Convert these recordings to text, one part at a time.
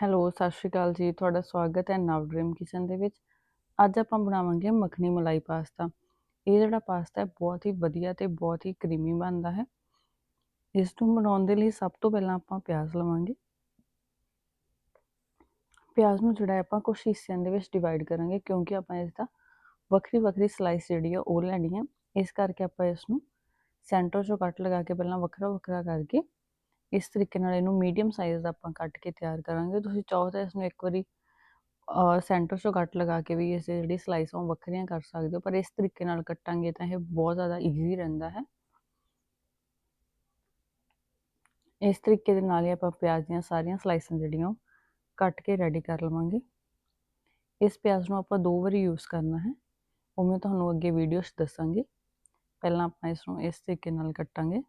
Hello, ਸਤਿ ਸ਼੍ਰੀ ਅਕਾਲ ਜੀ। ਤੁਹਾਡਾ ਸਵਾਗਤ ਹੈ ਨਵ ਡ੍ਰੀਮ ਕਿਚਨ ਦੇ ਵਿੱਚ। ਅੱਜ ਆਪਾਂ ਬਣਾਵਾਂਗੇ ਮੱਖਣੀ ਮਲਾਈ ਪਾਸਤਾ। ਇਹ ਜਿਹੜਾ ਪਾਸਤਾ ਹੈ, ਬਹੁਤ ਹੀ ਵਧੀਆ ਤੇ ਬਹੁਤ ਹੀ ਕਰੀਮੀ ਬਣਦਾ ਹੈ। ਇਸ ਨੂੰ ਬਣਾਉਣ ਦੇ ਲਈ ਸਭ ਤੋਂ ਪਹਿਲਾਂ ਆਪਾਂ ਪਿਆਜ਼ ਲਵਾਂਗੇ। ਪਿਆਜ਼ ਨੂੰ ਜਿਹੜਾ ਆਪਾਂ ਕੁਝ ਹਿੱਸਿਆਂ ਦੇ ਵਿੱਚ ਡਿਵਾਈਡ ਕਰਾਂਗੇ ਕਿਉਂਕਿ ਆਪਾਂ ਇਸ ਦਾ ਵੱਖਰੀ ਵੱਖਰੀ ਸਲਾਈਸ ਜਿਹੜੀ ਆ, ਉਹ ਲੈਣੀ ਹੈ ਇਸ ਕਰਕੇ ਆਪਾਂ ਇਸ ਨੂੰ ਸੈਂਟਰ ਚੋਂ ਕੱਟ ਲਗਾ ਕੇ ਪਹਿਲਾਂ ਵੱਖਰਾ ਵੱਖਰਾ ਕਰਕੇ ਇਸ ਤਰੀਕੇ ਨਾਲ ਇਹਨੂੰ ਮੀਡੀਅਮ ਸਾਈਜ਼ ਦਾ ਆਪਾਂ ਕੱਟ ਕੇ ਤਿਆਰ ਕਰਾਂਗੇ। ਤੁਸੀਂ ਚਾਹੋ ਤਾਂ ਇਸ ਨੂੰ ਇੱਕ ਵਾਰੀ ਸੈਂਟਰ ਚੋਂ ਕੱਟ ਲਗਾ ਕੇ ਵੀ ਇਸ ਜਿਹੜੀ ਸਲਾਈਸ ਉਹ ਵੱਖਰੀਆਂ ਕਰ ਸਕਦੇ ਹੋ, ਪਰ ਇਸ ਤਰੀਕੇ ਨਾਲ ਕੱਟਾਂਗੇ ਤਾਂ ਇਹ ਬਹੁਤ ਜ਼ਿਆਦਾ ਈਜ਼ੀ ਰਹਿੰਦਾ ਹੈ। ਇਸ ਤਰੀਕੇ ਦੇ ਨਾਲ ਹੀ ਆਪਾਂ ਪਿਆਜ਼ ਦੀਆਂ ਸਾਰੀਆਂ ਸਲਾਈਸਾਂ ਜਿਹੜੀਆਂ ਕੱਟ ਕੇ ਰੈਡੀ ਕਰ ਲਵਾਂਗੇ। ਇਸ ਪਿਆਜ਼ ਨੂੰ ਆਪਾਂ ਦੋ ਵਾਰੀ ਯੂਜ਼ ਕਰਨਾ ਹੈ। ਉਹ ਮੈਂ ਤੁਹਾਨੂੰ ਅੱਗੇ ਵੀਡੀਓ 'ਚ ਦੱਸਾਂਗੀ। ਪਹਿਲਾਂ ਆਪਾਂ ਇਸ ਨੂੰ ਇਸ ਤਰੀਕੇ ਨਾਲ ਕੱਟਾਂਗੇ।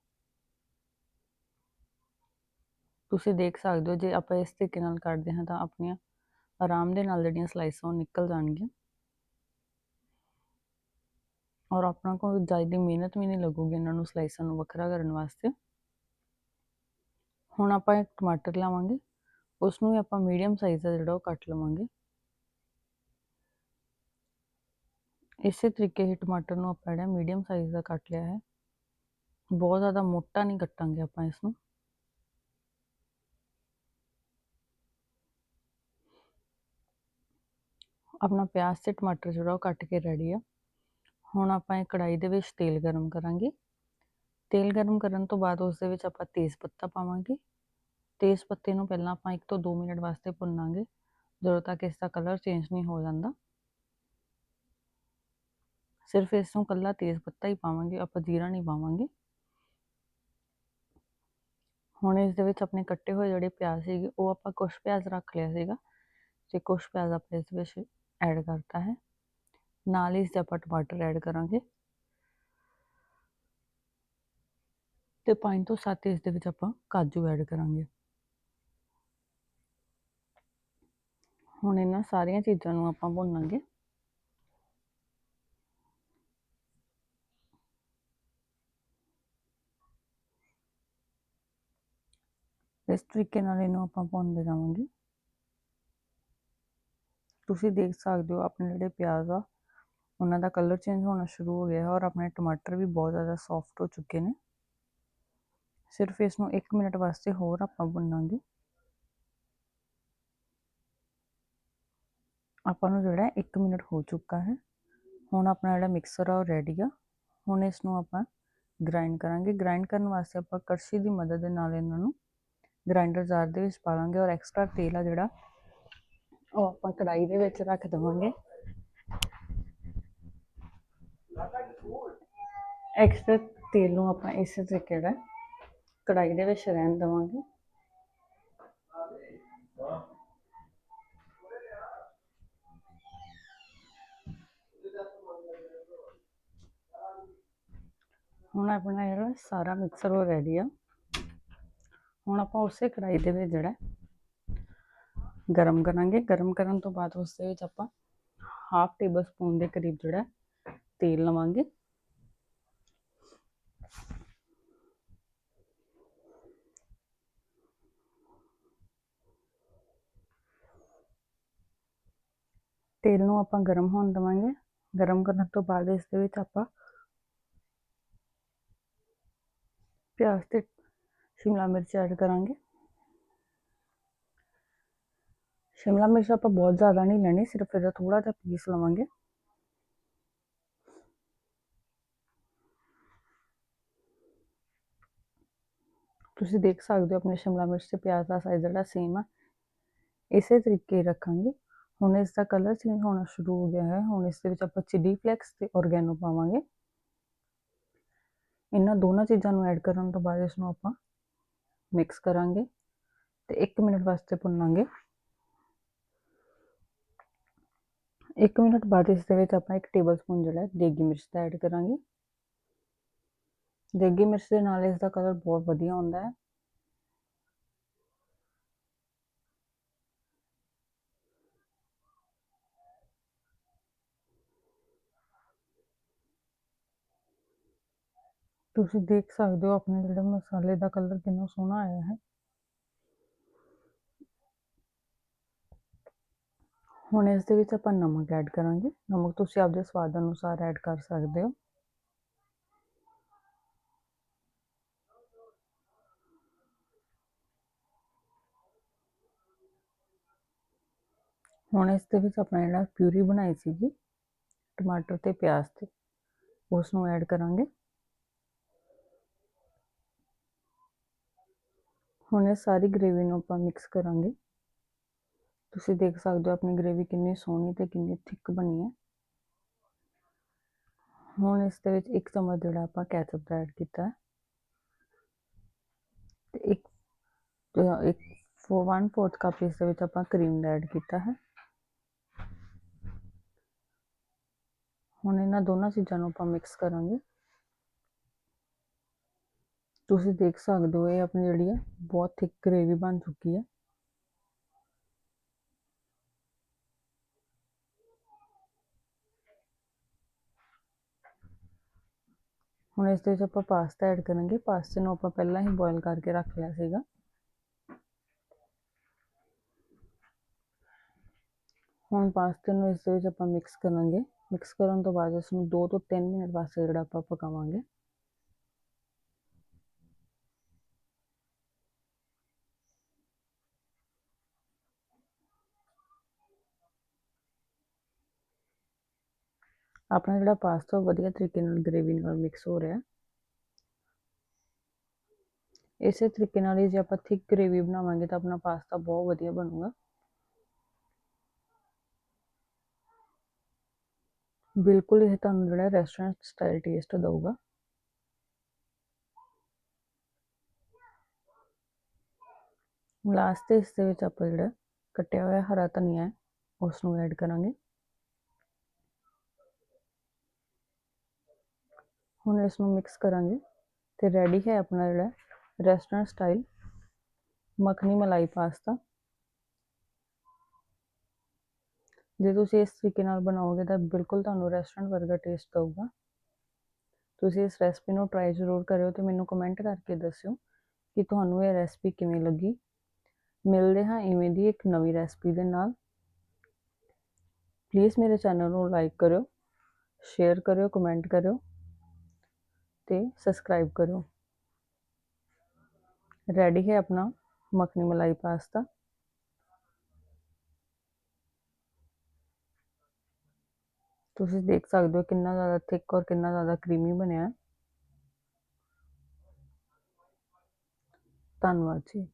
ਤੁਸੀਂ ਦੇਖ ਸਕਦੇ ਹੋ, ਜੇ ਆਪਾਂ ਇਸ ਤਰੀਕੇ ਨਾਲ ਕੱਟਦੇ ਹਾਂ ਤਾਂ ਆਪਣੀਆਂ ਆਰਾਮ ਦੇ ਨਾਲ ਜਿਹੜੀਆਂ ਸਲਾਈਸਾਂ ਉਹ ਨਿਕਲ ਜਾਣਗੀਆਂ। ਔਰ ਆਪਣਾ ਕੋਈ ਜ਼ਿਆਦਾ ਮਿਹਨਤ ਵੀ ਨਹੀਂ ਲੱਗੂਗੀ ਇਹਨਾਂ ਨੂੰ ਸਲਾਈਸਾਂ ਨੂੰ ਵੱਖਰਾ ਕਰਨ ਵਾਸਤੇ। ਹੁਣ ਆਪਾਂ ਇੱਕ ਟਮਾਟਰ ਲਾਵਾਂਗੇ ਉਸ ਨੂੰ ਵੀ ਆਪਾਂ ਮੀਡੀਅਮ ਸਾਈਜ਼ ਦਾ ਜਿਹੜਾ ਉਹ ਕੱਟ ਲਵਾਂਗੇ। ਇਸੇ ਤਰੀਕੇ ਹੀ ਟਮਾਟਰ ਨੂੰ ਆਪਾਂ ਜਿਹੜਾ ਮੀਡੀਅਮ ਸਾਈਜ਼ ਦਾ ਕੱਟ ਲਿਆ ਹੈ, ਬਹੁਤ ਜ਼ਿਆਦਾ ਮੋਟਾ ਨਹੀਂ ਕੱਟਾਂਗੇ ਆਪਾਂ ਇਸ ਨੂੰ ਆਪਣਾ ਪਿਆਜ਼ ਤੇ ਟਮਾਟਰ ਜਿਹੜਾ ਉਹ ਕੱਟ ਕੇ ਰੈਡੀ ਆ। ਹੁਣ ਆਪਾਂ ਇਹ ਕੜਾਈ ਦੇ ਵਿੱਚ ਤੇਲ ਗਰਮ ਕਰਾਂਗੇ। ਤੇਲ ਗਰਮ ਕਰਨ ਤੋਂ ਬਾਅਦ ਉਸ ਦੇ ਵਿੱਚ ਆਪਾਂ ਤੇਜ਼ ਪੱਤਾ ਪਾਵਾਂਗੇ। ਤੇਜ਼ ਪੱਤੇ ਨੂੰ ਪਹਿਲਾਂ ਆਪਾਂ 1 ਤੋਂ 2 ਮਿੰਟ ਵਾਸਤੇ ਭੁੰਨਾਂਗੇ, ਜਦੋਂ ਤੱਕ ਇਸ ਦਾ ਕਲਰ ਚੇਂਜ ਨਹੀਂ ਹੋ ਜਾਂਦਾ। ਸਿਰਫ ਇਸ ਨੂੰ ਕੱਲਾ ਤੇਜ਼ ਪੱਤਾ ਹੀ ਪਾਵਾਂਗੇ, ਆਪਾਂ ਜੀਰਾ ਨਹੀਂ ਪਾਵਾਂਗੇ। ਹੁਣ ਇਸ ਦੇ ਵਿੱਚ ਆਪਣੇ ਕੱਟੇ ਹੋਏ ਜਿਹੜੇ ਪਿਆਜ਼ ਸੀਗੇ, ਉਹ ਆਪਾਂ ਕੁਛ ਪਿਆਜ਼ ਰੱਖ ਲਿਆ ਸੀਗਾ। ਤੇ ਕੁਛ ਪਿਆਜ਼ ਆਪਾਂ ਇਸ ਵਿੱਚ ਐਡ ਕਰਤਾ ਹੈ। ਨਾਲ ਹੀ ਇਸ ਦੇ ਆਪਾਂ ਟਮਾਟਰ ਐਡ ਕਰਾਂਗੇ। ਤੇ ਪੰਜ ਤੋਂ ਸੱਤ ਇਸ ਦੇ ਵਿੱਚ ਆਪਾਂ ਕਾਜੂ ਐਡ ਕਰਾਂਗੇ। ਹੁਣ ਇਹਨਾਂ ਸਾਰੀਆਂ ਚੀਜ਼ਾਂ ਨੂੰ ਆਪਾਂ ਭੁੰਨਾਂਗੇ। ਇਸ ਤਰੀਕੇ ਨਾਲ ਇਹਨੂੰ ਆਪਾਂ ਭੁੰਨਦੇ ਜਾਵਾਂਗੇ। ਤੁਸੀਂ ਦੇਖ ਸਕਦੇ ਹੋ ਆਪਣੇ ਜਿਹੜੇ ਪਿਆਜ਼ ਆ, ਉਹਨਾਂ ਦਾ ਕਲਰ ਚੇਂਜ ਹੋਣਾ ਸ਼ੁਰੂ ਹੋ ਗਿਆ ਹੈ ਔਰ ਆਪਣੇ ਟਮਾਟਰ ਵੀ ਬਹੁਤ ਜ਼ਿਆਦਾ ਸੌਫਟ ਹੋ ਚੁੱਕੇ ਨੇ। ਸਿਰਫ ਇਸ ਨੂੰ 1 ਮਿੰਟ ਵਾਸਤੇ ਹੋਰ ਆਪਾਂ ਭੁੰਨਾਂਗੇ। ਆਪਾਂ ਨੂੰ ਜਿਹੜਾ 1 ਮਿੰਟ ਹੋ ਚੁੱਕਾ ਹੈ। ਹੁਣ ਆਪਣਾ ਜਿਹੜਾ ਮਿਕਸਰ ਆ ਉਹ ਰੈਡੀ ਆ। ਹੁਣ ਇਸ ਨੂੰ ਆਪਾਂ ਗ੍ਰਾਈਂਡ ਕਰਾਂਗੇ। ਗ੍ਰਾਈਂਡ ਕਰਨ ਵਾਸਤੇ ਆਪਾਂ ਕੜਛੀ ਦੀ ਮਦਦ ਦੇ ਨਾਲ ਇਹਨਾਂ ਨੂੰ ਗ੍ਰਾਈਂਡਰ ਜਾਰ ਦੇ ਵਿੱਚ ਪਾ ਲਾਂਗੇ ਔਰ ਐਕਸਟਰਾ ਤੇਲ ਆ ਜਿਹੜਾ ਉਹ ਆਪਾਂ ਕੜਾਈ ਦੇ ਵਿੱਚ ਰੱਖ ਦਵਾਂਗੇ। ਐਕਸਟਰਾ ਤੇਲ ਨੂੰ ਆਪਾਂ ਇਸੇ ਤਰੀਕੇ ਨਾਲ ਕੜਾਈ ਦੇ ਵਿੱਚ ਰਹਿਣ ਦਵਾਂਗੇ। ਹੁਣ ਆਪਣਾ ਜਿਹੜਾ ਸਾਰਾ ਮਿਕਸਰ ਹੋ ਰੈਡੀ ਆ। ਹੁਣ ਆਪਾਂ ਉਸੇ ਕੜਾਈ ਦੇ ਵਿੱਚ ਜਿਹੜਾ ਗਰਮ ਕਰਾਂਗੇ। ਗਰਮ ਕਰਨ ਤੋਂ ਬਾਅਦ ਉਸ ਦੇ ਵਿੱਚ ਆਪਾਂ ਹਾਫ ਟੇਬਲ ਸਪੂਨ ਦੇ ਕਰੀਬ ਜਿਹੜਾ ਤੇਲ ਲਵਾਂਗੇ। ਤੇਲ ਨੂੰ ਆਪਾਂ ਗਰਮ ਹੋਣ ਦਵਾਂਗੇ। ਗਰਮ ਕਰਨ ਤੋਂ ਬਾਅਦ ਇਸ ਦੇ ਵਿੱਚ ਆਪਾਂ ਪਿਆਜ਼ ਤੇ ਸ਼ਿਮਲਾ ਮਿਰਚ ਐਡ ਕਰਾਂਗੇ। ਸ਼ਿਮਲਾ ਮਿਰਚ ਆਪਾਂ ਬਹੁਤ ਜ਼ਿਆਦਾ ਨਹੀਂ ਲੈਣੀ ਸਿਰਫ ਇਹਦਾ ਥੋੜਾ ਜਿਹਾ ਪੀਸ ਲਵਾਂਗੇ ਤੁਸੀਂ ਦੇਖ ਸਕਦੇ ਹੋ ਆਪਣੇ ਸ਼ਿਮਲਾ ਮਿਰਚ ਤੇ ਪਿਆਜ਼ ਦਾ ਸਾਈਜ਼ ਜਿਹੜਾ ਸੇਮ ਆ ਇਸੇ ਤਰੀਕੇ ਰੱਖਾਂਗੇ ਹੁਣ ਇਸ ਦਾ ਕਲਰ ਚੇਂਜ ਹੋਣਾ ਸ਼ੁਰੂ ਹੋ ਗਿਆ ਹੈ ਹੁਣ ਇਸ ਦੇ ਵਿੱਚ ਆਪਾਂ ਚਿੱਲੀ ਫਲੈਕਸ ਤੇ ਔਰਗੈਨੋ ਪਾਵਾਂਗੇ ਇਹਨਾਂ ਦੋਨਾਂ ਚੀਜ਼ਾਂ ਨੂੰ ਐਡ ਕਰਨ ਤੋਂ ਬਾਅਦ ਇਸ ਨੂੰ ਆਪਾਂ ਮਿਕਸ ਕਰਾਂਗੇ ਤੇ 1 ਮਿੰਟ ਵਾਸਤੇ ਭੁੰਨਾਂਗੇ 1 ਮਿੰਟ ਬਾਅਦ ਇਸ ਦੇ ਵਿੱਚ ਆਪਾਂ 1 ਟੇਬਲਸਪੂਨ ਜਿਹੜਾ ਦੇਗੀ ਮਿਰਚ ਦਾ ਐਡ ਕਰਾਂਗੇ ਦੇਗੀ ਮਿਰਚ ਦੇ ਨਾਲ ਇਸ ਦਾ ਕਲਰ ਬਹੁਤ ਵਧੀਆ ਹੁੰਦਾ ਹੈ ਤੁਸੀਂ ਦੇਖ ਸਕਦੇ ਹੋ ਆਪਣੇ ਜਿਹੜੇ ਮਸਾਲੇ ਦਾ ਕਲਰ ਕਿੰਨਾ ਸੋਹਣਾ ਆਇਆ ਹੈ ਹੁਣ ਇਸ ਦੇ ਵਿੱਚ ਆਪਾਂ ਨਮਕ ਐਡ ਕਰਾਂਗੇ। ਨਮਕ ਤੁਸੀਂ ਆਪਦੇ ਸਵਾਦ ਅਨੁਸਾਰ ਐਡ ਕਰ ਸਕਦੇ ਹੋ। ਹੁਣ ਇਸ ਦੇ ਵਿੱਚ ਆਪਣਾ ਜਿਹੜਾ ਪਿਊਰੀ ਬਣਾਈ ਸੀਗੀ, ਟਮਾਟਰ ਤੇ ਪਿਆਜ਼ ਤੇ ਉਸ ਨੂੰ ਐਡ ਕਰਾਂਗੇ। ਹੁਣ ਇਹ ਸਾਰੀ ਗ੍ਰੇਵੀ ਨੂੰ ਆਪਾਂ ਮਿਕਸ ਕਰਾਂਗੇ। ਤੁਸੀਂ ਦੇਖ ਸਕਦੇ ਹੋ ਆਪਣੀ ਗ੍ਰੇਵੀ ਕਿੰਨੀ ਸੋਹਣੀ ਤੇ ਕਿੰਨੀ ਥਿਕ ਬਣੀ ਹੈ। ਹੁਣ ਇਸ ਦੇ ਵਿੱਚ ਇੱਕ ਚਮਚ ਜਿਹੜਾ ਆਪਾਂ ਕੈਚਅਪ ਦਾ ਐਡ ਕੀਤਾ ਹੈ। ਤੇ ਇੱਕ ਇੱਕ 1/4 ਕੱਪ ਇਸ ਦੇ ਵਿੱਚ ਆਪਾਂ ਕਰੀਮ ਦਾ ਐਡ ਕੀਤਾ ਹੈ। ਹੁਣ ਇਹਨਾਂ ਦੋਨਾਂ ਚੀਜ਼ਾਂ ਨੂੰ ਆਪਾਂ ਮਿਕਸ ਕਰਾਂਗੇ। ਤੁਸੀਂ ਦੇਖ ਸਕਦੇ ਹੋ ਇਹ ਆਪਣੀ ਜਿਹੜੀ ਹੈ ਬਹੁਤ ਥਿਕ ਗ੍ਰੇਵੀ ਬਣ ਚੁੱਕੀ ਹੈ। ਹੁਣ ਇਸ ਦੇ ਵਿੱਚ ਆਪਾਂ ਪਾਸਤਾ ਐਡ ਕਰਾਂਗੇ। ਪਾਸਤੇ ਨੂੰ ਆਪਾਂ ਪਹਿਲਾਂ ਹੀ ਬੋਇਲ ਕਰਕੇ ਰੱਖ ਲਿਆ ਸੀਗਾ। ਹੁਣ ਪਾਸਤੇ ਨੂੰ ਇਸ ਦੇ ਵਿੱਚ ਆਪਾਂ ਮਿਕਸ ਕਰਾਂਗੇ। ਮਿਕਸ ਕਰਨ ਤੋਂ ਬਾਅਦ ਇਸ ਨੂੰ 2 ਤੋਂ 3 ਮਿੰਟ ਵਾਸਤੇ ਜਿਹੜਾ ਆਪਾਂ ਪਕਾਵਾਂਗੇ। ਆਪਣਾ ਜਿਹੜਾ ਪਾਸਤਾ ਵਧੀਆ ਤਰੀਕੇ ਨਾਲ ਗ੍ਰੇਵੀ ਨਾਲ ਮਿਕਸ ਹੋ ਰਿਹਾ ਇਸੇ ਤਰੀਕੇ ਨਾਲ ਹੀ ਜੇ ਆਪਾਂ ਥਿਕ ਗ੍ਰੇਵੀ ਬਣਾਵਾਂਗੇ ਤਾਂ ਆਪਣਾ ਪਾਸਤਾ ਬਹੁਤ ਵਧੀਆ ਬਣੂਗਾ ਬਿਲਕੁਲ ਇਹ ਤੁਹਾਨੂੰ ਜਿਹੜਾ ਰੈਸਟੋਰੈਂਟ ਸਟਾਈਲ ਟੇਸਟ ਦਊਗਾ ਲਾਸਟ ਤੇ ਇਸ ਦੇ ਵਿੱਚ ਆਪਾਂ ਜਿਹੜਾ ਕੱਟਿਆ ਹੋਇਆ ਹਰਾ ਧਨੀਆ ਹੈ ਉਸ ਨੂੰ ਐਡ ਕਰਾਂਗੇ ਹੁਣ ਇਸ ਨੂੰ ਮਿਕਸ ਕਰਾਂਗੇ ਤੇ ਰੈਡੀ ਹੈ ਆਪਣਾ ਜਿਹੜਾ ਰੈਸਟੋਰੈਂਟ ਸਟਾਈਲ ਮੱਖਣੀ ਮਲਾਈ ਪਾਸਤਾ ਜੇ ਤੁਸੀਂ ਇਸ ਤਰੀਕੇ ਨਾਲ ਬਣਾਓਗੇ ਤਾਂ ਬਿਲਕੁਲ ਤੁਹਾਨੂੰ ਰੈਸਟੋਰੈਂਟ ਵਰਗਾ ਟੇਸਟ ਦਊਗਾ। ਤੁਸੀਂ ਇਸ ਰੈਸਪੀ ਨੂੰ ਟਰਾਈ ਜ਼ਰੂਰ ਕਰਿਓ ਤੇ ਮੈਨੂੰ ਕਮੈਂਟ ਕਰਕੇ ਦੱਸਿਓ ਕਿ ਤੁਹਾਨੂੰ ਇਹ ਰੈਸਪੀ ਕਿਵੇਂ ਲੱਗੀ। ਮਿਲਦੇ ਹਾਂ ਇਵੇਂ ਦੀ ਇੱਕ ਨਵੀਂ ਰੈਸਪੀ ਦੇ ਨਾਲ। ਪਲੀਜ਼ ਮੇਰੇ ਚੈਨਲ ਨੂੰ ਲਾਈਕ ਕਰਿਓ ਸ਼ੇਅਰ ਕਰਿਓ ਕਮੈਂਟ ਕਰਿਓ। ਤੇ ਸਬਸਕ੍ਰਾਈਬ ਕਰਿਓ ਰੈਡੀ ਹੈ ਆਪਣਾ ਮੱਖਣੀ ਮਲਾਈ ਪਾਸਤਾ ਤੁਸੀਂ ਦੇਖ ਸਕਦੇ ਹੋ ਕਿੰਨਾ ਜ਼ਿਆਦਾ ਥਿਕ ਔਰ ਕਿੰਨਾ ਜ਼ਿਆਦਾ ਕਰੀਮੀ ਬਣਿਆ ਹੈ ਧੰਨਵਾਦ ਜੀ